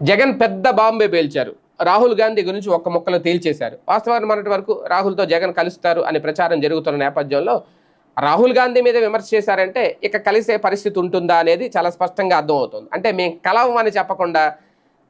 జగన్ పెద్ద బాంబే పేల్చారు. రాహుల్ గాంధీ గురించి ఒక్క ముక్కలు తేల్చేశారు. వాస్తవానికి మొన్నటి వరకు రాహుల్తో జగన్ కలుస్తారు అని ప్రచారం జరుగుతున్న నేపథ్యంలో రాహుల్ గాంధీ మీద విమర్శ చేశారంటే ఇక కలిసే పరిస్థితి ఉంటుందా అనేది చాలా స్పష్టంగా అర్థమవుతుంది. అంటే మేము కలవం అని చెప్పకుండా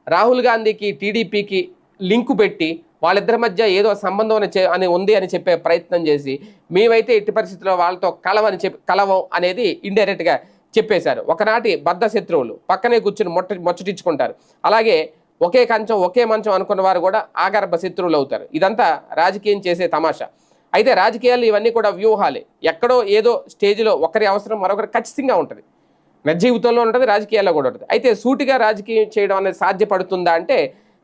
రాహుల్ గాంధీకి టీడీపీకి లింకు పెట్టి వాళ్ళిద్దరి మధ్య ఏదో సంబంధం అని అని ఉంది అని చెప్పే ప్రయత్నం చేసి మేమైతే ఎట్టి పరిస్థితుల్లో వాళ్ళతో కలవని చెప్పి కలవం అనేది ఇండైరెక్ట్గా చెప్పేశారు. ఒకనాటి బద్ధ శత్రువులు పక్కనే కూర్చుని మొట్ట ముచ్చటించుకుంటారు అలాగే ఒకే కంచం ఒకే మంచం అనుకున్న వారు కూడా ఆగర్భ శత్రువులు అవుతారు. ఇదంతా రాజకీయం చేసే తమాషా. అయితే రాజకీయాలు ఇవన్నీ కూడా వ్యూహాలే. ఎక్కడో ఏదో స్టేజ్లో ఒకరి అవసరం మరొకరి ఖచ్చితంగా ఉంటుంది. నిజ జీవితంలో ఉంటుంది రాజకీయాల్లో కూడా ఉంటుంది. అయితే సూటిగా రాజకీయం చేయడం అనేది సాధ్యపడుతుందా అంటే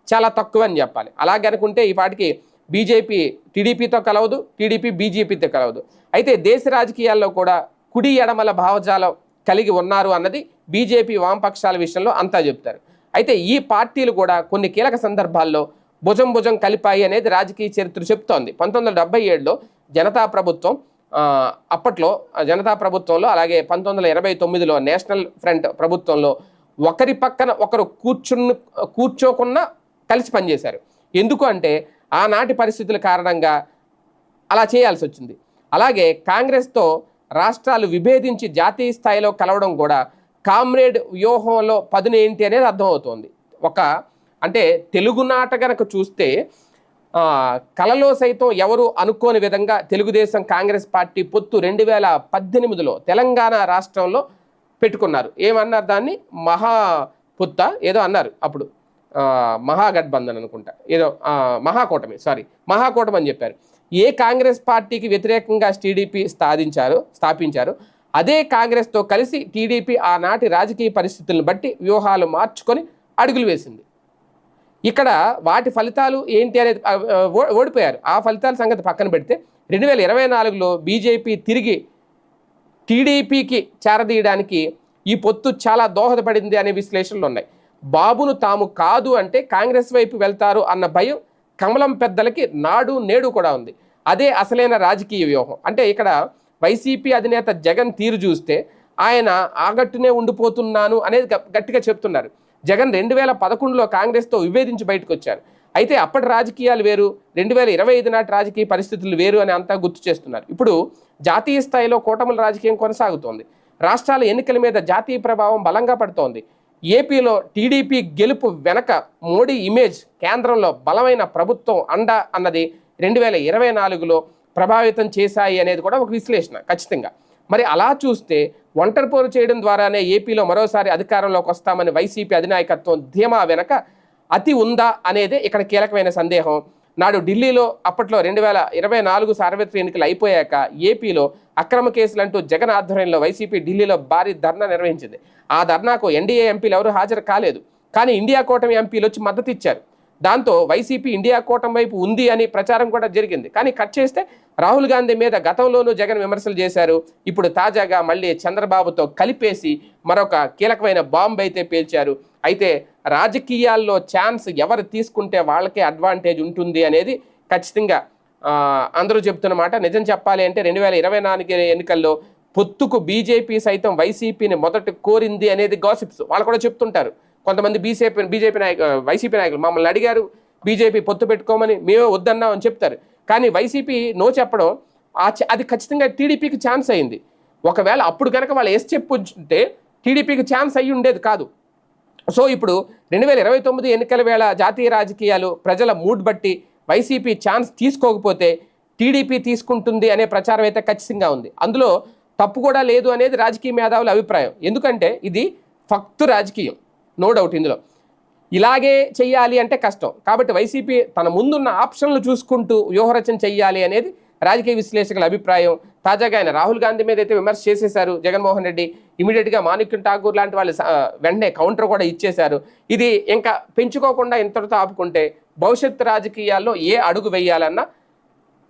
చాలా తక్కువ అని చెప్పాలి. అలాగే అనుకుంటే ఈ పాటికి బీజేపీ టీడీపీతో కలవదు టీడీపీ బీజేపీతో కలవదు. అయితే దేశ రాజకీయాల్లో కూడా కుడి ఎడమల భావజాలం కలిగి ఉన్నారు అన్నది బీజేపీ వామపక్షాల విషయంలో అంతా చెప్తారు. అయితే ఈ పార్టీలు కూడా కొన్ని కీలక సందర్భాల్లో భుజం భుజం కలిపాయి అనేది రాజకీయ చరిత్ర చెప్తోంది. పంతొమ్మిది వందల డెబ్బై ఏడులో జనతా ప్రభుత్వం అప్పట్లో జనతా ప్రభుత్వంలో అలాగే పంతొమ్మిది వందల ఇరవై తొమ్మిదిలో నేషనల్ ఫ్రంట్ ప్రభుత్వంలో ఒకరి పక్కన ఒకరు కూర్చుని కూర్చోకుండా కలిసి పనిచేశారు. ఎందుకు అంటే ఆనాటి పరిస్థితుల కారణంగా అలా చేయాల్సి వచ్చింది. అలాగే కాంగ్రెస్తో రాష్ట్రాలు విభేదించి జాతీయ స్థాయిలో కలవడం కూడా కామ్రేడ్ వ్యూహంలో పదునేంటి అనేది అర్థమవుతోంది. ఒక అంటే తెలుగునాట గనక చూస్తే కలలో సైతం ఎవరు అనుకోని విధంగా తెలుగుదేశం కాంగ్రెస్ పార్టీ పొత్తు రెండు వేల పద్దెనిమిదిలో తెలంగాణ రాష్ట్రంలో పెట్టుకున్నారు. ఏమన్నారు దాన్ని? మహా పుత్త ఏదో అన్నారు అప్పుడు. మహాగఠబంధన్ అనుకుంటా. ఏదో మహాకూటమి సారీ మహాకూటమి అని చెప్పారు. ఏ కాంగ్రెస్ పార్టీకి వ్యతిరేకంగా టీడీపీ స్థాపించారు స్థాపించారు? అదే కాంగ్రెస్తో కలిసి టీడీపీ ఆనాటి రాజకీయ పరిస్థితులను బట్టి వ్యూహాలు మార్చుకొని అడుగులు వేసింది. ఇక్కడ వాటి ఫలితాలు ఏంటి అనేది ఓ- ఓడిపోయారు. ఆ ఫలితాల సంగతి పక్కన పెడితే రెండు వేల ఇరవై నాలుగులో బీజేపీ తిరిగి టీడీపీకి చేరదీయడానికి ఈ పొత్తు చాలా దోహదపడింది అనే విశ్లేషణలు ఉన్నాయి. బాబును తాము కాదు అంటే కాంగ్రెస్ వైపు వెళ్తారు అన్న భయం కమలం పెద్దలకి నాడు నేడు కూడా ఉంది. అదే అసలైన రాజకీయ వ్యూహం. అంటే ఇక్కడ వైసీపీ అధినేత జగన్ తీరు చూస్తే ఆయన ఆగట్టునే ఉండిపోతున్నాను అనేది గ- గట్టిగా చెప్తున్నారు. జగన్ రెండు వేల పదకొండులో కాంగ్రెస్తో విభేదించి బయటకు వచ్చారు అయితే అప్పటి రాజకీయాలు వేరు రెండు వేల ఇరవై ఐదు నాటి రాజకీయ పరిస్థితులు వేరు అని అంతా గుర్తు చేస్తున్నారు. ఇప్పుడు జాతీయ స్థాయిలో కూటముల రాజకీయం కొనసాగుతోంది. రాష్ట్రాల ఎన్నికల మీద జాతీయ ప్రభావం బలంగా పడుతోంది. ఏపీలో టీడీపీ గెలుపు వెనక మోడీ ఇమేజ్ కేంద్రంలో బలమైన ప్రభుత్వం అండ అన్నది రెండు వేల ఇరవై నాలుగులో ప్రభావితం చేశాయి అనేది కూడా ఒక విశ్లేషణ ఖచ్చితంగా. మరి అలా చూస్తే ఒంటరి పోరు చేయడం ద్వారానే ఏపీలో మరోసారి అధికారంలోకి వస్తామని వైసీపీ అధినాయకత్వం ధీమా వెనక అతి ఉందా అనేదే ఇక్కడ కీలకమైన సందేహం. నాడు ఢిల్లీలో అప్పట్లో రెండు వేల ఇరవై నాలుగు సార్వత్రిక ఎన్నికలు అయిపోయాక ఏపీలో అక్రమ కేసులంటూ జగన్ ఆధ్వర్యంలో వైసీపీ ఢిల్లీలో భారీ ధర్నా నిర్వహించింది. ఆ ధర్నాకు ఎన్డీఏ ఎంపీలు ఎవరూ హాజరు కాలేదు. కానీ ఇండియా కూటమి ఎంపీలు వచ్చి మద్దతు ఇచ్చారు. దాంతో వైసీపీ ఇండియా కూటమి వైపు ఉంది అని ప్రచారం కూడా జరిగింది. కానీ కట్ చేస్తే రాహుల్ గాంధీ మీద గతంలోనూ జగన్ విమర్శలు చేశారు. ఇప్పుడు తాజాగా మళ్ళీ చంద్రబాబుతో కలిపేసి మరొక కీలకమైన బాంబు అయితే పేల్చారు. అయితే రాజకీయాల్లో ఛాన్స్ ఎవరు తీసుకుంటే వాళ్ళకే అడ్వాంటేజ్ ఉంటుంది అనేది ఖచ్చితంగా అందరూ అందరూ చెప్తున్నమాట నిజం చెప్పాలి అంటే రెండు వేల ఇరవై నాలుగు ఎన్నికల్లో పొత్తుకు బీజేపీ సైతం వైసీపీని మొదట కోరింది అనేది గాసిప్స్. వాళ్ళు కూడా చెప్తుంటారు. కొంతమంది బీజేపీ బీజేపీ నాయకు వైసీపీ నాయకులు మమ్మల్ని అడిగారు బీజేపీ పొత్తు పెట్టుకోమని మేమే వద్దన్నాం అని చెప్తారు. కానీ వైసీపీ నో చెప్పడం అది ఖచ్చితంగా టీడీపీకి ఛాన్స్ అయింది. ఒకవేళ అప్పుడు కనుక వాళ్ళు ఎస్ చెప్పుంటే టీడీపీకి ఛాన్స్ అయ్యి ఉండేది కాదు. సో ఇప్పుడు రెండు వేల ఇరవై తొమ్మిది ఎన్నికల వేళ జాతీయ రాజకీయాలు ప్రజల మూడ్ బట్టి వైసీపీ ఛాన్స్ తీసుకోకపోతే టీడీపీ తీసుకుంటుంది అనే ప్రచారం అయితే ఖచ్చితంగా ఉంది. అందులో తప్పు కూడా లేదు అనేది రాజకీయ మేధావుల అభిప్రాయం. ఎందుకంటే ఇది ఫక్తు రాజకీయం. నో డౌట్ ఇందులో. ఇలాగే చెయ్యాలి అంటే కష్టం. కాబట్టి వైసీపీ తన ముందున్న ఆప్షన్లు చూసుకుంటూ వ్యూహరచన చెయ్యాలి అనేది రాజకీయ విశ్లేషకుల అభిప్రాయం. తాజాగా ఆయన రాహుల్ గాంధీ మీద అయితే విమర్శ చేసేశారు జగన్మోహన్ రెడ్డి. ఇమీడియట్గా మాణిక్యం ఠాగూర్ లాంటి వాళ్ళు వెంటనే కౌంటర్ కూడా ఇచ్చేశారు. ఇది ఇంకా పెంచుకోకుండా ఇంతటితో ఆపుకుంటే భవిష్యత్ రాజకీయాల్లో ఏ అడుగు వేయాలన్నా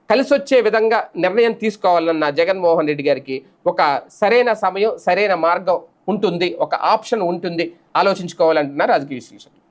కలిసి వచ్చే విధంగా నిర్ణయం తీసుకోవాలన్న జగన్మోహన్ రెడ్డి గారికి ఒక సరైన సమయం సరైన మార్గం ఉంటుంది ఒక ఆప్షన్ ఉంటుంది. ఆలోచించుకోవాలంటున్నారు రాజకీయ విశ్లేషకులు.